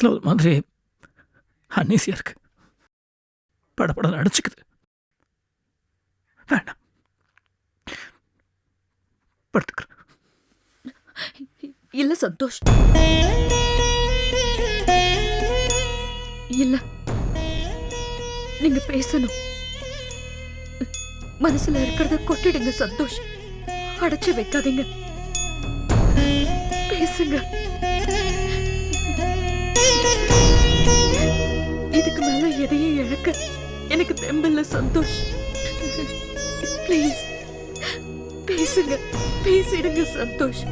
மனசில் ஒரு மாதிரி அன்னீசியாக இருக்கு. படபட நடிச்சுக்குது வேண்டாம். படுத்துக்கிறேன். இல்லை சந்தோஷ். இல்லை. நீங்க பேசணும். மனசுல இருக்கிறத கொட்டிடுங்க சந்தோஷ். அடைச்சு வைக்காதீங்க. பேசுங்க. இதுக்கு மேல எதையும் இழக்க எனக்கு தெம்பில்ல சந்தோஷ். ப்ளீஸ் பேசுங்க பேசிடுங்க சந்தோஷ்.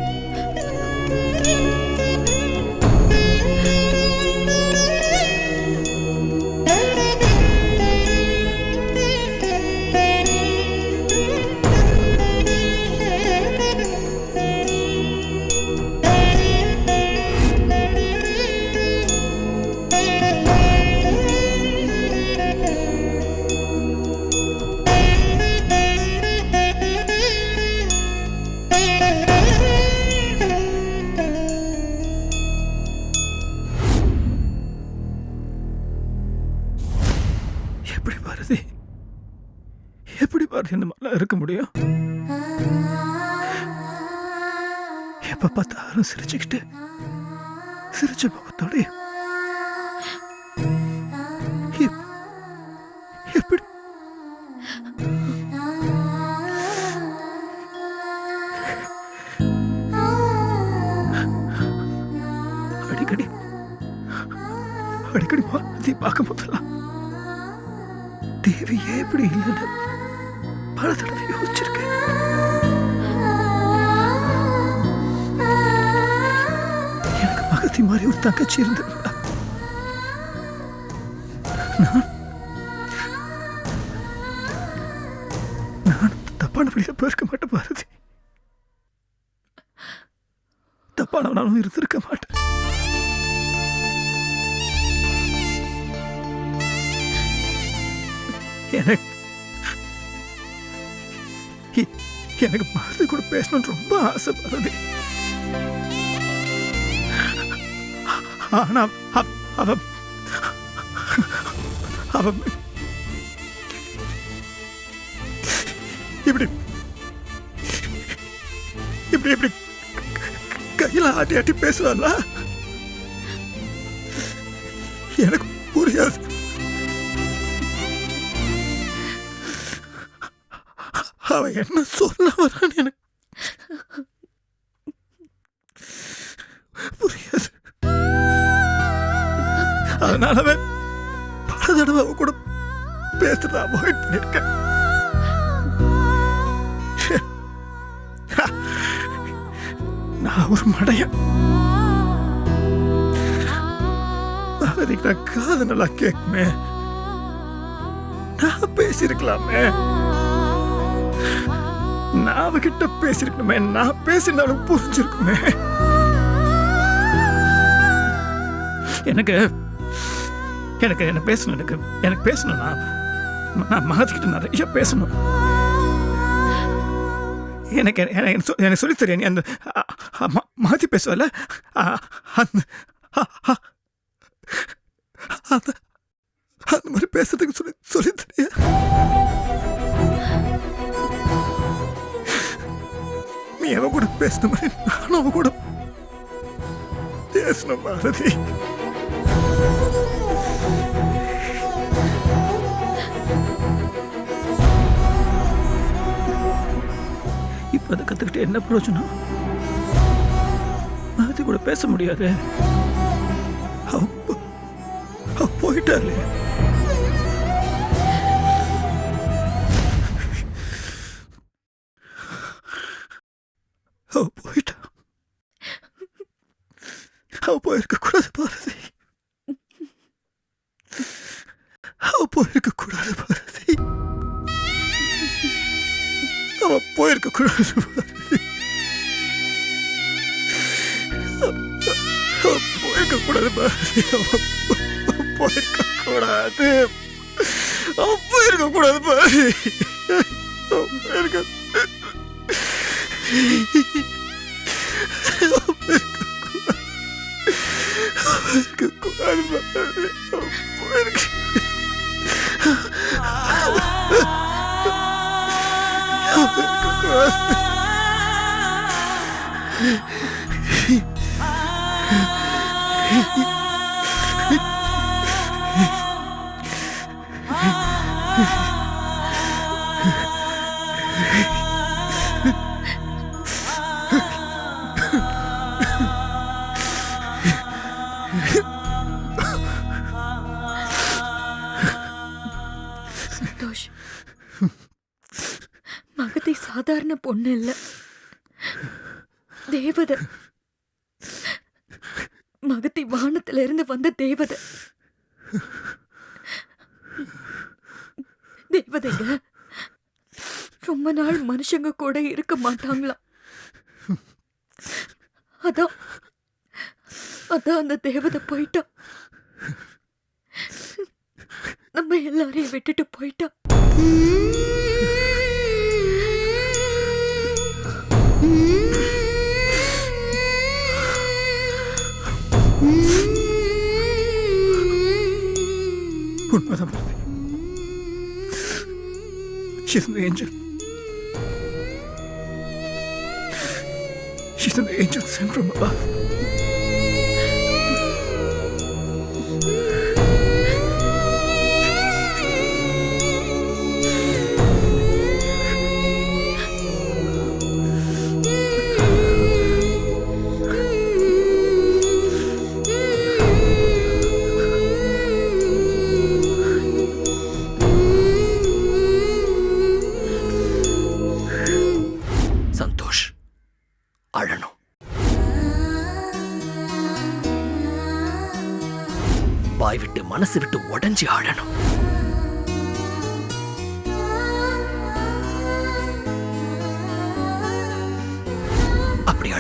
எப்ப சிரிச்சுக்கிட்டு சிரிச்ச முகத்தோட எப்- எப்படி? அடிக்கடி அடிக்கடி பாரதி பார்க்கும் போதெல்லாம் தேவி ஏன் இப்படி இல்லைன்னு பல தடவை யோசிச்சிருக்கேன். மாதிரி ஒரு தங்கச்சி இருந்திருந்தா நான் நான் தப்பான வழியில் போயிருக்க மாட்டேன் பாரதி. தப்பானவனாலும் இருந்திருக்க மாட்டேன். எனக்கு எனக்கு பாரதி கூட பேசணும்னு ரொம்ப ஆசை ஆனா அவ- அவ இப்படி இப்படி இப்படி கையில ஆட்டி ஆட்டி பேசுவாளா எனக்கு புரியாது. அவ என்ன சொல்ல வரான்னு எனக்கு அதனாலவே பல தடவை அவ கூட பேசுறத அவாய்ட் பண்ணிருக்கேன். நான் ஒரு மடையன். நான் காது நல்லா கேட்குமே. நான் பேசியிருக்கலாமே. நான் அவகிட்ட பேசிருக்கணுமே நான் பேசினாலும் புரிஞ்சிருக்குமே. எனக்கு எனக்கு என்ன பேசணும் எனக்கு எனக்கு பேசணும்னா நான் நான் மகத்துக்கிட்ட நிறைய பேசணும். எனக்கு எனக்கு சொ- எனக்கு சொல்லித் தெரியும் நீ அந்த மகத்தி பேசுவல அந்த அந்த அந்த மாதிரி பேசுறதுக்கு சொல்லி சொல்லி தெரியும் நீ அவ கூட பேசின மாதிரி நானும் அவ கூட பேசணும் பாரதி. கற்றுக்கிட்டு என்ன பிரயோஜனம்? மகத்தி கூட பேச முடியாது. போயிட்டாரு போயிருக்க கூடாது பாரதி அவ போயிருக்க கூடாது அவ போயிருக்க கூடாது பாரதி போயிருக்க போயிருக்க கூடாது கூட இருக்க மாட்டாங்களா? அதான் அதான் அந்த தேவதை போயிட்டா. நம்ம எல்லாரையும் விட்டுட்டு போயிட்டா. உண்மைதான் Bharathi She's an angel. She's an angel sent from above.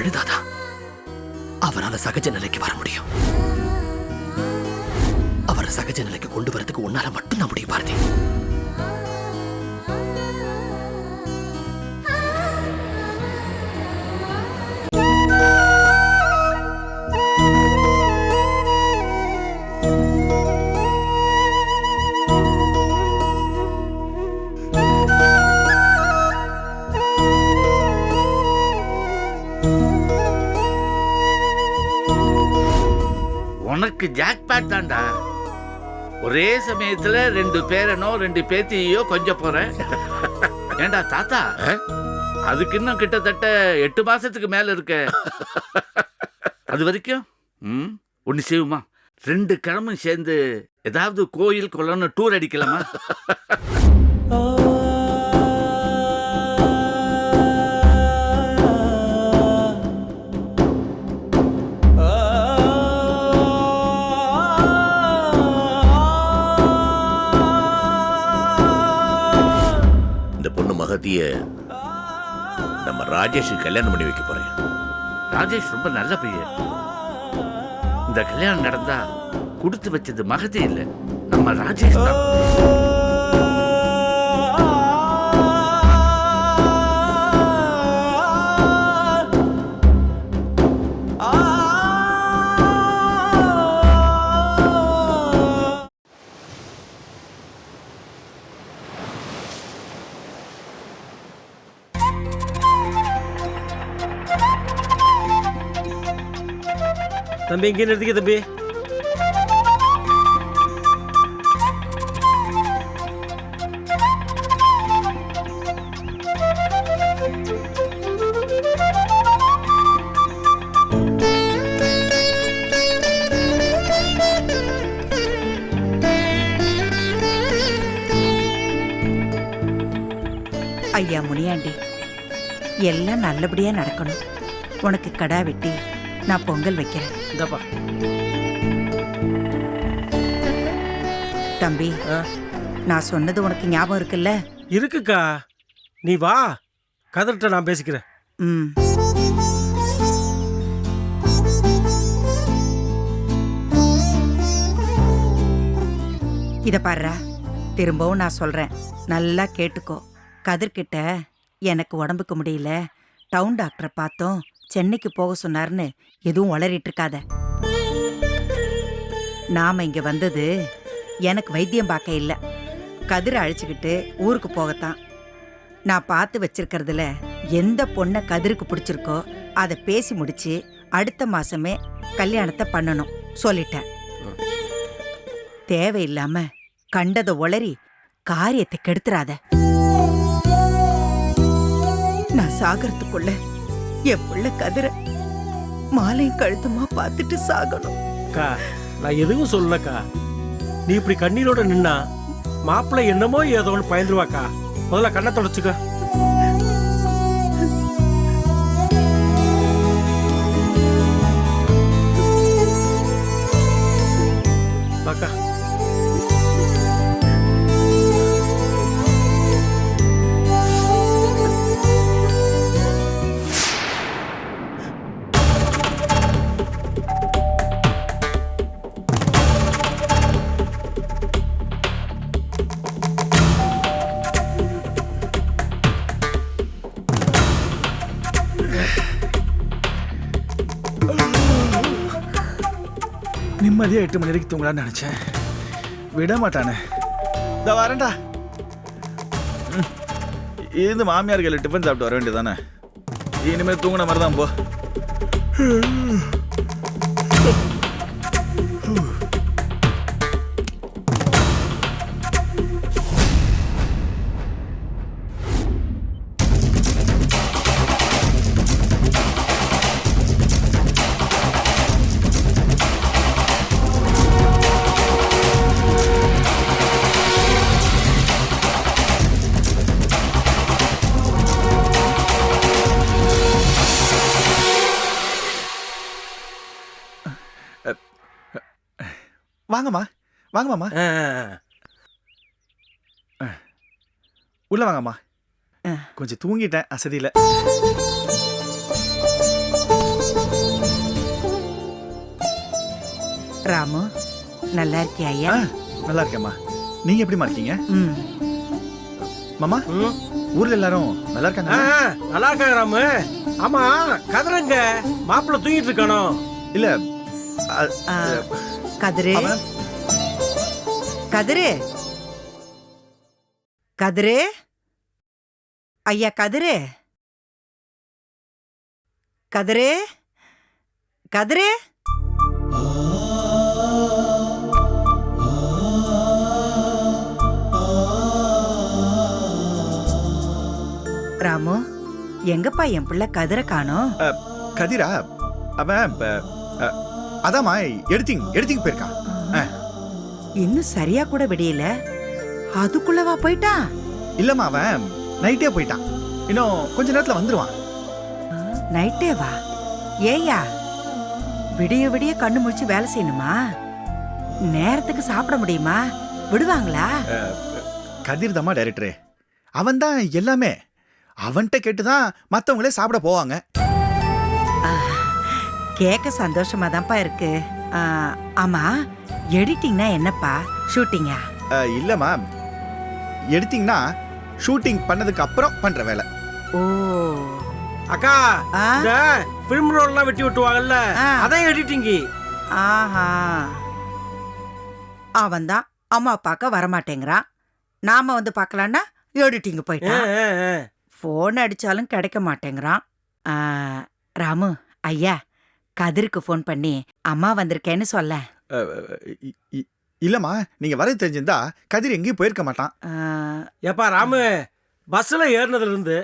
அழுதாதான் அவரால சகஜ நிலைக்கு வர முடியும். அவரை சகஜ நிலைக்கு கொண்டு வரதுக்கு உன்னால மட்டும்தான் முடியும் பாரதி. உனக்கு ஜாக்பாட் தான்டா. ஒரே சமயத்துல ரெண்டு பேரனோ ரெண்டு பேத்தியோ கொஞ்ச போறேன். ஏண்டா தாத்தா? அதுக்கு இன்னும் கிட்டத்தட்ட எட்டு மாசத்துக்கு மேல இருக்க. அது வரைக்கும்? ம் ஒன்னு செய்வோமா? ரெண்டு கிழமும் சேர்ந்து ஏதாவது கோயில் குளம்னு டூர் அடிக்கலாமா? பொண்ணு மகதிய நம்ம ராஜேஷுக்கு கல்யாணம் பண்ணி வைக்க போறேன். ராஜேஷ் ரொம்ப நல்ல பையன். இந்த கல்யாணம் நடந்தா கொடுத்து வச்சது மகதி இல்ல. நம்ம ராஜேஷ் தான். தம்பி இங்கே நிறுத்திக்க தம்பி. ஐயா முனியாண்டி எல்லாம் நல்லபடியாக நடக்கணும். உனக்கு கடா வெட்டி நான் பொங்கல் வைக்கிறேன். இந்தாப்பா. தம்பி. நான் சொன்னது உனக்கு ஞாபகம் இருக்குல்ல? இருக்குக்கா. நீ வா. கதர்கிட்ட நான் பேசிக்கிறேன். ம். இத பாருடா. திரும்பவும் நான் சொல்றேன். நல்லா கேட்டுக்கோ. கதிர்கிட்ட எனக்கு உடம்புக்கு முடியல. டவுன் டாக்டரை பார்த்தோம். சென்னைக்கு போக சொன்னார்னு எதுவும் உளறிட்டு இருக்காத. நாம இங்க வந்தது எனக்கு வைத்தியம் பார்க்க இல்லை. கதிரை அழைச்சுக்கிட்டு ஊருக்கு போகத்தான். நான் பார்த்து வச்சிருக்கிறதுல எந்த பொண்ணை கதிருக்கு பிடிச்சிருக்கோ அதை பேசி முடிச்சு அடுத்த மாசமே கல்யாணத்தை பண்ணணும் சொல்லிட்டேன். தேவையில்லாம கண்டதை உளறி காரியத்தை கெடுத்துறாத. நான் சாகிறதுக்குள்ள என் புள்ள கதிர. மாலையும் கழுத்துமா பார்த்துட்டு சாகணும். அக்கா நான் எதுவும் சொல்லலக்கா. நீ இப்படி கண்ணீரோட நின்னா மாப்பிள்ளை என்னமோ ஏதோன்னு பயந்துருவாக்கா. முதல்ல கண்ணை தொடச்சுக்க. நிம்மதியா எட்டு மணி வரைக்கும் நினைச்சேன். விட மாட்டானே இந்த வரேன்டா இருந்து மாமியார் கையில் டிஃபன் சாப்பிட்டு வர வேண்டியதானே இனிமேல் தூங்கின மாதிரி தான் போ. வாங்கம்மா. வாங்க மாமா ஆ, உள்ள வாங்கம்மா. ஆ. கொஞ்சம் தூங்கிட்டேன் அசதியில். ராமு நல்லா இருக்கியா ஐயா? நல்லா இருக்கேம்மா. நீங்க எப்படிம்மா இருக்கீங்க? மாமா. ஊர்ல எல்லாரும் நல்லா இருக்காங்க நல்லா இருக்காங்க ராமு. ஆமா கதிரங்க மாப்பிள்ளை தூங்கிட்டு இருக்கானோ இல்ல கதிரு. கதிரே. கதிரு. கதிரு ஐயா கதிரு. கதிரு. கதிரு. ராமு எங்கப்பா என் பிள்ளை கதிரை காணோம்? கதிரா அவன் அதாம்மா எடுத்திங் எடுத்திங் போயிருக்கான் ஆ. இன்னும் சரியா கூட விடியல. அதுக்குள்ளவா போயிட்டான் இல்லம்மா அவன் நைட்டே போயிட்டான். இன்னும் கொஞ்ச நேரத்துல வந்துருவான். நைட்டே வா ஏயா விடிய விடிய கண்ணு முழிச்சு வேலை செய்யணுமா? நேரத்துக்கு சாப்பிட முடியுமா? விடுவாங்களா? கதிர் தாம்மா டைரக்டரு அவன் தான் எல்லாமே. அவன்கிட்ட கேட்டுதான் மத்தவங்களே சாப்பிட போவாங்க. கேட்க சந்தோஷமா தான்ப்பா இருக்கு ஆமா எடிட்டிங்னா என்னப்பா? ஷூட்டிங்கா அ, இல்லம்மா எடுத்தீங்கன்னா ஷூட்டிங் பண்ணதுக்கு அப்புறம் பண்ற வேலை. ஓ. அக்கா ஆ? இந்த பிலிம் ரோல்லாம் வெட்டி விட்டுவாங்கல்ல ஆ. அதான் எடிட்டிங்கி ஆஹா. அவன்தான் அம்மா பார்க்க வரமாட்டேங்கிறான். நாம வந்து பார்க்கலான்னா எடிட்டிங் போயிட்டான். ஃபோன் அடிச்சாலும் கிடைக்க மாட்டேங்கிறான். ராமு ஐயா கதிருக்கு ஃபோன் பண்ணி அம்மா வந்திருக்கேன்னு சொல்ல. இல்லம்மா நீங்க வர தெரிஞ்சிருந்தா கதிர் எங்கேயும் போயிருக்க மாட்டான். ஏப்பா ராமு பஸ்ஸில் ஏறினதுல இருந்து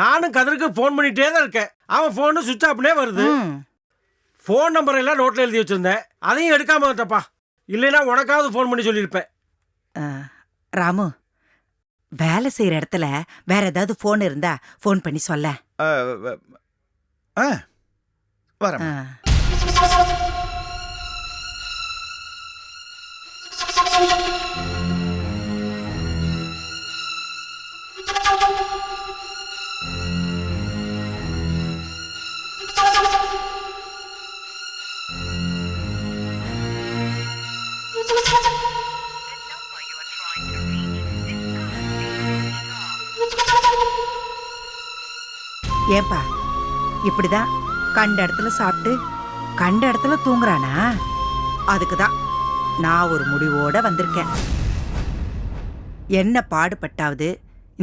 நானும் கதிருக்கு ஃபோன் பண்ணிட்டே தான் இருக்கேன். அவன் ஃபோனு சுவிட்ச் ஆஃப்னே வருது. ஃபோன் நம்பர் எல்லாம் நோட்டில் எழுதி வச்சிருந்தேன். அதையும் எடுக்காம வந்துட்டப்பா இல்லைன்னா உனக்காவது ஃபோன் பண்ணி சொல்லியிருப்பேன். ராமு வேலை செய்யற இடத்துல வேற ஏதாவது ஃபோன் இருந்தா ஃபோன் பண்ணி சொல்ல. வரேன் ஏப்பா இப்படிதான் கண்ட இடத்துல சாப்பிட்டு கண்ட இடத்துல தூங்குறானா? அதுக்கு தான் நான் ஒரு முடிவோட வந்திருக்கேன். என்ன பாடுபட்டாவது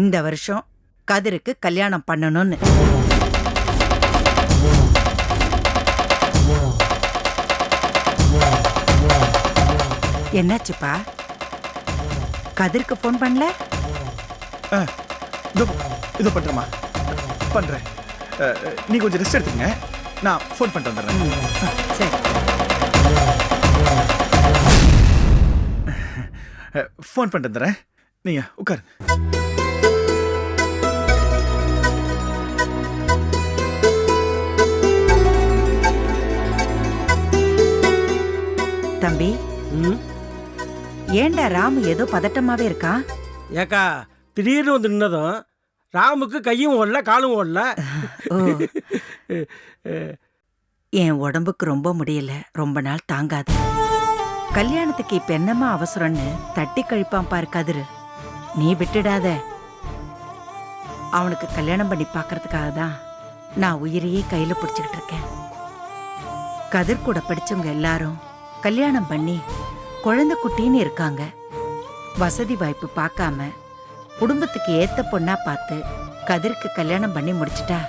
இந்த வருஷம் கதிருக்கு கல்யாணம் பண்ணணும்னு. என்னாச்சுப்பா? கதிருக்கு ஃபோன் பண்ணல? ஆ, இதோ இதோ பண்ணுறேம்மா பண்ணுறேன் நீ கொஞ்சம் ரெஸ்ட் எடுத்துக்கங்க. நான் ஃபோன் பண்ணிட்டு வந்துடுறேன். சரி. ஃபோன் பண்ணிட்டு வந்துடுறேன். நீங்கள் உட்காருங்க தம்பி? ம்? ஏன்டா ராமு ஏதோ பதட்டமாவே இருக்கான் ஏக்கா திடீர்னு வந்து நின்னதும் ராமுக்கு கையும் ஓடல காலும் ஓடல. ஓ. என் உடம்புக்கு ரொம்ப முடியல. ரொம்ப நாள் தாங்காது. கல்யாணத்துக்கு இப்ப என்னம்மா அவசரம்னு தட்டி கழிப்பான் பாரு கதிரு. நீ விட்டுடாத. அவனுக்கு கல்யாணம் பண்ணி பார்க்கறதுக்காக தான் நான் உயிரையே கையில பிடிச்சுக்கிட்டு இருக்கேன். கதிர் கூட படிச்சவங்க எல்லாரும் கல்யாணம் பண்ணி குழந்தை குட்டின்னு இருக்காங்க. வசதி வாய்ப்பு பார்க்காம குடும்பத்துக்கு ஏத்த பொண்ணா பார்த்து கதிருக்கு கல்யாணம் பண்ணி முடிச்சிட்டா?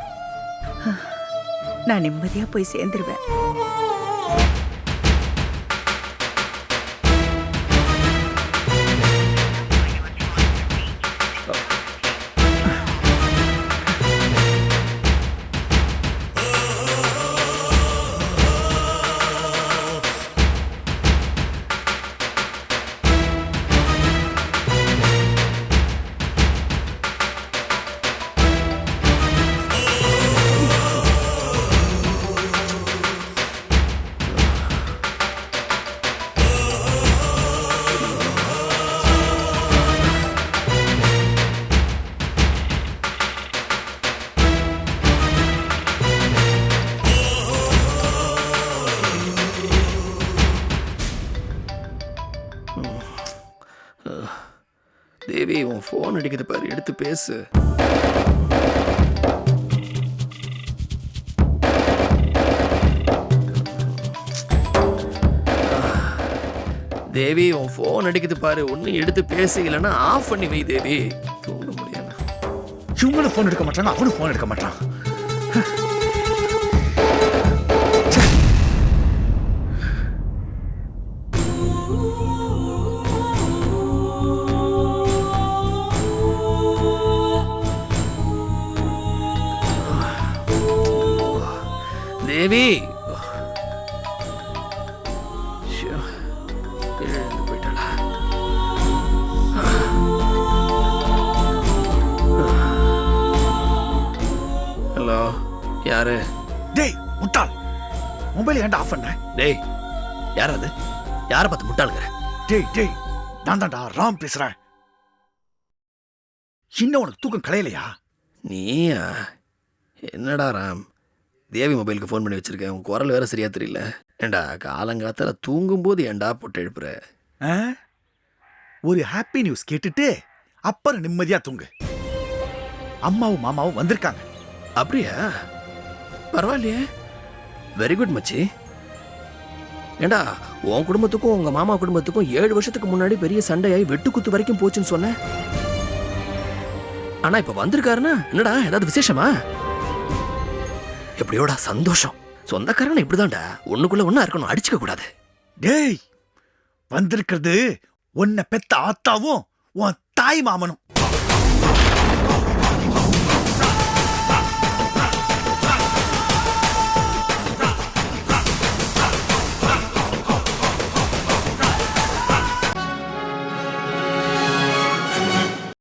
நான் நிம்மதியா போய் சேர்ந்துருவேன். பேசு தேவி உன் ஃபோன் அடிக்குது பாரு. ஒன்னு எடுத்து பேசு இல்லைன்னா ஆஃப் பண்ணி வை தேவி. தூங்க முடியல. இவங்களும் ஃபோன் எடுக்க மாட்டாங்க அவனும் ஃபோன் எடுக்க மாட்டான். தேவி. ஹலோ யாரு? டேய் முட்டாள். மொபைல் ஏன்டா ஆஃப் பண்ண? டேய் யார் அது? யாரை பார்த்து முட்டாளுங்கிற டேய் டேய் நான் தான்டா ராம் பேசுறேன். இன்னும் உனக்கு தூக்கம் கலையலையா? நீயா? என்னடா ராம்? தேவி மொபைலுக்கு ஃபோன் பண்ணி வச்சிருக்கேன். உன் குரல் வேற சரியா தெரியல. ஏண்டா காலங்காத்தால தூங்கும்போது ஏன்டா போட்டு எழுப்புற? ஒரு ஹாப்பி நியூஸ் கேட்டுட்டு அப்புறம் நிம்மதியா தூங்கு. அம்மாவும் மாமாவும் வந்திருக்காங்க. அப்படியா? பரவாயில்லையே. வெரி குட் மச்சி. ஏண்டா உன் குடும்பத்துக்கும் உங்க மாமா குடும்பத்துக்கும் ஏழு வருஷத்துக்கு முன்னாடி பெரிய சண்டையாய் வெட்டு குத்து வரைக்கும் போச்சுன்னு சொன்ன? ஆனா இப்ப வந்திருக்காருன்னா என்னடா ஏதாவது விசேஷமா? எப்படியோடா சந்தோஷம்? சொந்தக்காரங்க இப்படிதான்டா. ஒண்ணுக்குள்ள ஒண்ணா இருக்கணும். அடிச்சுக்க கூடாது. டேய் வந்திருக்கிறது உன்னை பெத்த ஆத்தாவும் உன் தாய் மாமனும்.